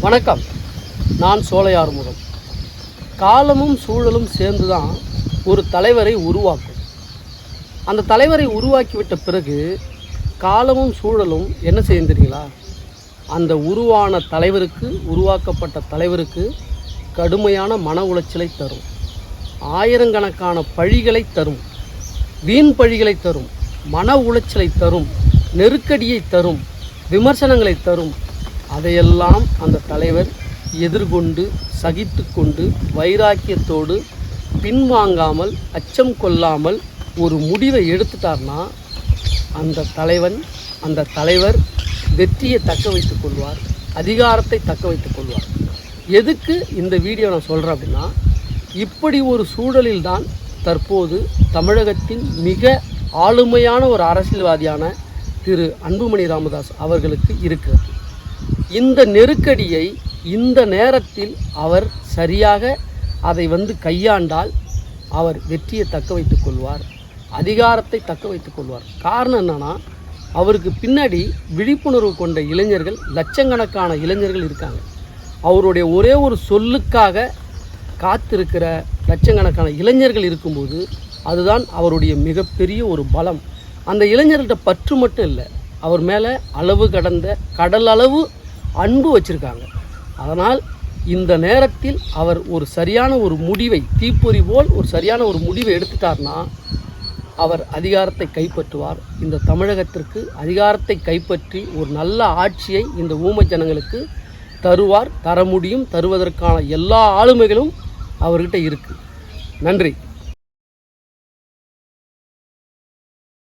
வணக்கம். நான் சோலையார் காலமும் சூழலும் சேர்ந்து தான் ஒரு தலைவரை உருவாக்கும். அந்த தலைவரை உருவாக்கிவிட்ட பிறகு காலமும் சூழலும் என்ன செய்யும் தெரியுங்களா? அந்த உருவான தலைவருக்கு உருவாக்கப்பட்ட தலைவருக்கு கடுமையான மன உளைச்சலை தரும். ஆயிரக்கணக்கான பழிகளை தரும். வீண் பழிகளை தரும். மன உளைச்சலை தரும். நெருக்கடியை தரும். விமர்சனங்களை தரும். அதையெல்லாம் அந்த தலைவர் எதிர்கொண்டு சகித்து கொண்டு வைராக்கியத்தோடு பின்வாங்காமல் அச்சம் கொள்ளாமல் ஒரு முடிவை எடுத்துட்டார்னா அந்த தலைவன் அந்த தலைவர் வெற்றியை தக்க வைத்துக் கொள்வார் அதிகாரத்தை தக்க வைத்துக் கொள்வார். எதுக்கு இந்த வீடியோ நான் சொல்கிறேன் அப்படின்னா இப்படி ஒரு சூழலில்தான் தற்போது தமிழகத்தின் மிக ஆளுமையான ஒரு அரசியல்வாதியான திரு அன்புமணி ராமதாஸ் அவர்களுக்கு இருக்கிறது. இந்த நெருக்கடியை இந்த நேரத்தில் அவர் சரியாக அதை வந்து கையாண்டால் அவர் வெற்றியை தக்க வைத்துக் கொள்வார் அதிகாரத்தை தக்க வைத்துக் கொள்வார். காரணம் என்னன்னா அவருக்கு பின்னாடி விழிப்புணர்வு கொண்ட இளைஞர்கள் லட்சக்கணக்கான இளைஞர்கள் இருக்காங்க. அவருடைய ஒரே ஒரு சொல்லுக்காக காத்திருக்கிற லட்சக்கணக்கான இளைஞர்கள் இருக்கும்போது அதுதான் அவருடைய மிகப்பெரிய ஒரு பலம். அந்த இளைஞர்கள்ட்ட பற்று மட்டும் இல்லை அவர் மேலே அளவு கடந்த கடல் அளவு அன்பு வச்சுருக்காங்க. அதனால் இந்த நேரத்தில் அவர் ஒரு சரியான ஒரு முடிவை தீப்பொறி போல் ஒரு சரியான ஒரு முடிவை எடுத்துட்டார்னா அவர் அதிகாரத்தை கைப்பற்றுவார். இந்த தமிழகத்திற்கு அதிகாரத்தை கைப்பற்றி ஒரு நல்ல ஆட்சியை இந்த ஊமை ஜனங்களுக்கு தருவார் தர முடியும் தருவதற்கான எல்லா ஆளுமைகளும் அவர்கிட்ட இருக்குது நன்றி.